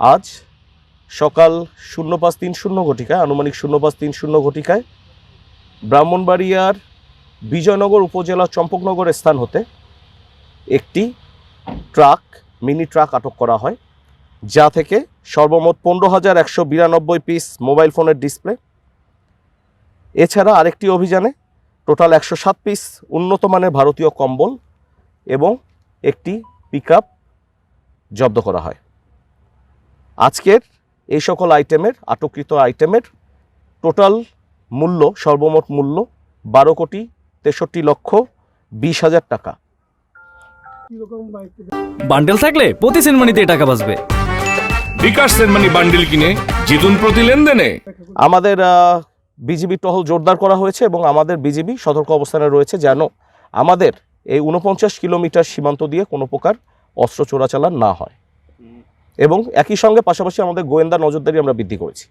আজ সকাল শূন্য পাঁচ তিন শূন্য ঘটিকায়, আনুমানিক শূন্য পাঁচ তিন শূন্য ঘটিকায় ব্রাহ্মণবাড়িয়ার বিজয়নগর উপজেলা চম্পকনগর স্থান হতে একটি ট্রাক, মিনি ট্রাক আটক করা হয়, যা থেকে সর্বমোট পনেরো হাজার একশো বিরানব্বই পিস মোবাইল ফোনের ডিসপ্লে। এছাড়া আরেকটি অভিযানে টোটাল একশো সাত পিস উন্নত মানের ভারতীয় কম্বল এবং একটি পিক জব্দ করা হয়। আজকের এই সকল আইটেমের আটককৃত আইটেমের টোটাল মূল্য সর্বমোট মূল্য বারো কোটি তেষট্টি লক্ষ বিশ হাজার টাকা। বান্ডেল থাকলে প্রতি সেনমানিতে টাকা বাঁচবে। বিকাশ সেনমানি বান্ডিল কিনে জিতুন প্রতি লেনদেনে। আমাদের বিজিবি টহল জোরদার করা হয়েছে এবং আমাদের বিজিবি সতর্ক অবস্থানে রয়েছে যেন আমাদের এই উনপঞ্চাশ কিলোমিটার সীমান্ত দিয়ে কোনো প্রকার অস্ত্র চোরাচালান না হয়। এবং একই সঙ্গে পাশাপাশি আমাদের গোয়েন্দা নজরদারি আমরা বৃদ্ধি করেছি।